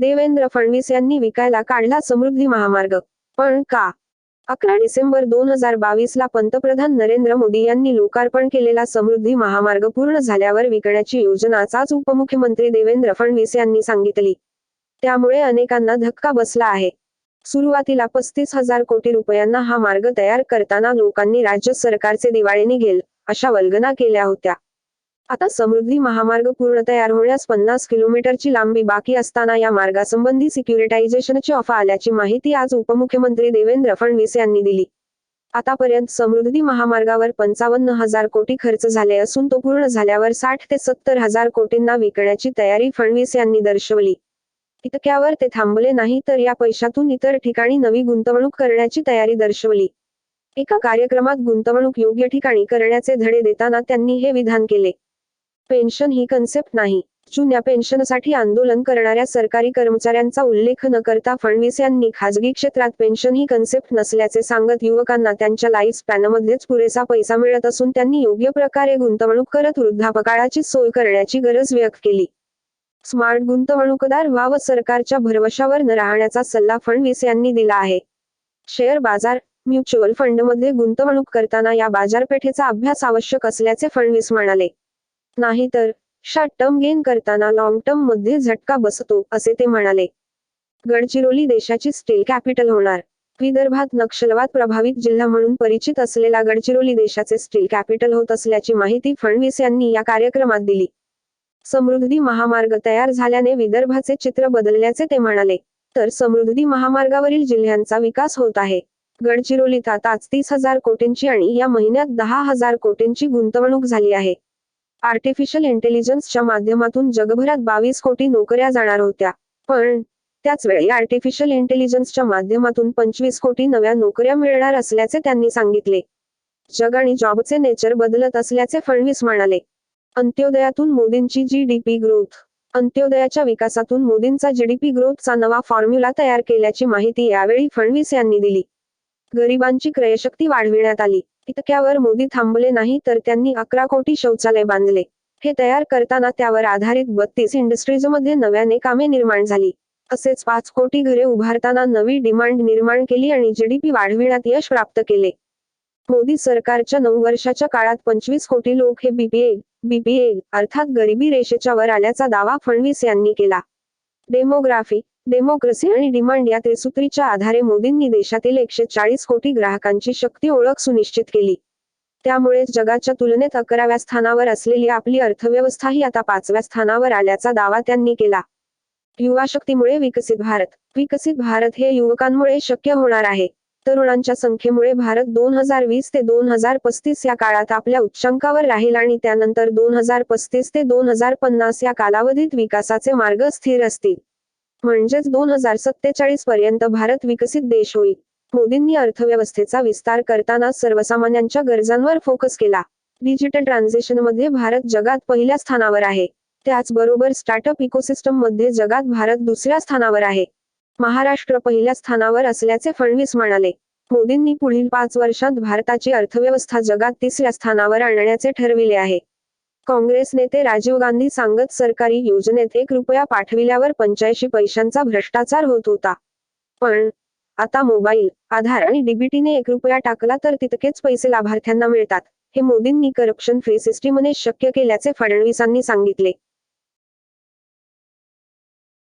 देवेंद्र फडणवीस यांनी विकायला काढला समृद्धी महामार्ग. पण का? अकरा डिसेंबर दोन हजार बावीस ला पंतप्रधान नरेंद्र मोदी यांनी लोकार्पण केलेला समृद्धी महामार्ग पूर्ण झाल्यावर विकण्याची योजना आज उपमुख्यमंत्री देवेंद्र फडणवीस यांनी सांगितली. त्यामुळे अनेकांना धक्का बसला आहे. सुरुवातीला पस्तीस हजार कोटी रुपयांना हा मार्ग तयार करताना लोकांनी राज्य सरकारचे दिवाळे निघेल अशा वल्गना केल्या होत्या. आता समृद्धी महामार्ग पूर्ण तयार होण्यास पन्नास किलोमीटरची लांबी बाकी असताना या मार्गासंबंधी सिक्युरिटायझेशनची ऑफर आल्याची माहिती आज उपमुख्यमंत्री देवेंद्र फडणवीस यांनी दिली. आतापर्यंत समृद्धी महामार्गावर पंचावन्न हजार कोटी खर्च झाले असून तो पूर्ण झाल्यावर साठ ते सत्तर हजार कोटींना विकण्याची तयारी फडणवीस यांनी दर्शवली. इतक्यावर ते थांबले नाही तर या पैशातून इतर ठिकाणी नवी गुंतवणूक करण्याची तयारी दर्शवली. एका कार्यक्रमात गुंतवणूक योग्य ठिकाणी करण्याचे धडे देताना त्यांनी हे विधान केले. पेन्शन ही कन्सेप्ट नाही. जुन्या पेन्शनसाठी आंदोलन करणाऱ्या सरकारी कर्मचाऱ्यांचा उल्लेख न करता फडणवीस यांनी खाजगी क्षेत्रात पेन्शन ही कन्सेप्ट नसल्याचे सांगत युवकांना त्यांच्या लाईफ स्पॅनमध्येच पुरेसा पैसा मिळत असून त्यांनी योग्य प्रकारे गुंतवणूक करत वृद्धापकाळाची सोय करण्याची गरज व्यक्त केली. स्मार्ट गुंतवणूकदार व्हावं सरकारच्या भरवशावर न राहण्याचा सल्ला फडणवीस यांनी दिला आहे. शेअर बाजार म्युच्युअल फंडमध्ये गुंतवणूक करताना या बाजारपेठेचा अभ्यास आवश्यक असल्याचे फडणवीस म्हणाले. नाहीतर शॉर्ट टर्म गेन करताना लॉंग टर्ममध्ये झटका बसतो असे ते म्हणाले. गडचिरोली देशाची स्टील कॅपिटल होणार. विदर्भात नक्षलवाद प्रभावित जिल्हा म्हणून परिचित असलेला गडचिरोली देशाचे स्टील कॅपिटल होत असल्याची माहिती फडणवीस यांनी या कार्यक्रमात दिली. समृद्धी महामार्ग तयार झाल्याने विदर्भाचे चित्र बदलल्याचे ते म्हणाले. तर समृद्धी महामार्गावरील जिल्ह्यांचा विकास होत आहे. गडचिरोलीत आताच तीस हजार कोटींची आणि या महिन्यात दहा हजार कोटींची गुंतवणूक झाली आहे. आर्टिफिशियल इंटेलिजन्सच्या माध्यमातून जगभरात बावीस कोटी नोकऱ्या जाणार होत्या. पण त्याच वेळी आर्टिफिशियल इंटेलिजन्सच्या माध्यमातून पंचवीस कोटी नव्या नोकऱ्या मिळणार असल्याचे त्यांनी सांगितले. जग आणि जॉबचे नेचर बदलत असल्याचे फडणवीस म्हणाले. अंत्योदयातून मोदींची जीडीपी ग्रोथ अंत्योदयाच्या विकासातून मोदींचा जीडीपी ग्रोथचा नवा फॉर्म्युला तयार केल्याची माहिती यावेळी फडणवीस यांनी दिली. गरिबांची क्रयशक्ती वाढविण्यात आली. इतक्यावर मोदी थांबले नाही तर त्यांनी अकरा कोटी शौचालय बांधले. हे तयार करताना त्यावर आधारित बत्तीस इंडस्ट्रीजमध्ये नव्याने कामे निर्माण झाली. तसेच पाच कोटी घरे उभारताना नवी डिमांड निर्माण केली आणि जीडीपी वाढविण्यात यश प्राप्त केले. मोदी सरकारच्या नऊ वर्षाच्या काळात पंचवीस कोटी लोक हे बीपीएल बीपीएल अर्थात गरिबी रेषेच्या वर आल्याचा दावा फडणवीस यांनी केला. डेमोग्राफी डेमोक्रेसी आणि डिमांड या त्रिसूत्रीच्या आधारे मोदींनी देशातील एकशे चाळीस कोटी ग्राहकांची शक्ती ओळख सुनिश्चित केली. त्यामुळे जगाच्या तुलनेत अकराव्या स्थानावर असलेली आपली अर्थव्यवस्था ही आता पाचव्या स्थानावर आल्याचा दावा त्यांनी केला. युवा शक्तीमुळे विकसित भारत. विकसित भारत हे युवकांमुळे शक्य होणार आहे. तरुणांच्या संख्येमुळे भारत दोन हजार वीस ते दोन हजार पस्तीस या काळात आपल्या उच्चांकावर राहील आणि त्यानंतर दोन हजार पस्तीस ते दोन हजार पन्नास या कालावधीत विकासाचे मार्ग स्थिर असतील. म्हणजेच दोन हजार सत्तेचाळीस पर्यंत भारत विकसित देश होईल. मोदींनी अर्थव्यवस्थेचा विस्तार करताना सर्वसामान्यांच्या गरजांवर फोकस केला. डिजिटल ट्रान्झॅक्शनमध्ये भारत जगात पहिल्या स्थानावर आहे. त्याचबरोबर स्टार्टअप इकोसिस्टममध्ये जगात भारत दुसऱ्या स्थानावर आहे. महाराष्ट्र पहिल्या स्थानावर असल्याचे फडणवीस म्हणाले. मोदींनी पुढील पाच वर्षात भारताची अर्थव्यवस्था जगात तिसऱ्या स्थानावर आणण्याचे ठरविले आहे. काँग्रेस नेते राजीव गांधी सांगत सरकारी योजनेत एक रुपया पाठविल्यावर पंच्याऐंशी पैशांचा भ्रष्टाचार होत होता. पण आता मोबाईल आधार आणि डीबीटीने एक रुपया टाकला तर तितकेच पैसे लाभार्थ्यांना मिळतात हे मोदींनी करप्शन फ्री सिस्टीमने शक्य केल्याचे फडणवीसांनी सांगितले.